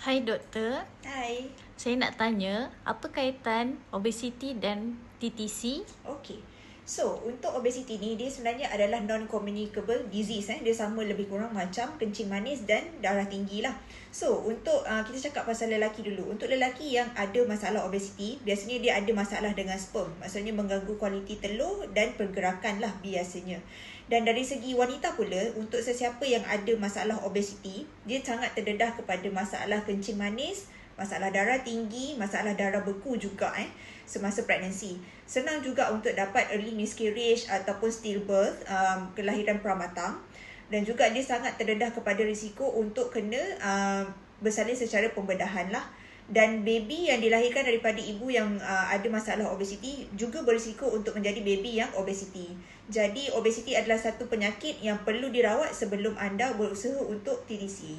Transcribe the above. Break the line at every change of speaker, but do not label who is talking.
Hai doktor,
Hai.
saya nak tanya apa kaitan obesiti dan TTC?
Okey. So, untuk obesity ni dia sebenarnya adalah non-communicable disease eh. Dia sama lebih kurang macam kencing manis dan darah tinggi lah. So, untuk uh, kita cakap pasal lelaki dulu. Untuk lelaki yang ada masalah obesity, biasanya dia ada masalah dengan sperm. Maksudnya mengganggu kualiti telur dan pergerakan lah biasanya. Dan dari segi wanita pula, untuk sesiapa yang ada masalah obesity, dia sangat terdedah kepada masalah kencing manis, masalah darah tinggi, masalah darah beku juga eh semasa pregnancy. Senang juga untuk dapat early miscarriage ataupun stillbirth, um, kelahiran pramatang dan juga dia sangat terdedah kepada risiko untuk kena um, bersalin secara pembedahan lah. Dan baby yang dilahirkan daripada ibu yang uh, ada masalah obesity juga berisiko untuk menjadi baby yang obesity. Jadi obesity adalah satu penyakit yang perlu dirawat sebelum anda berusaha untuk TTC.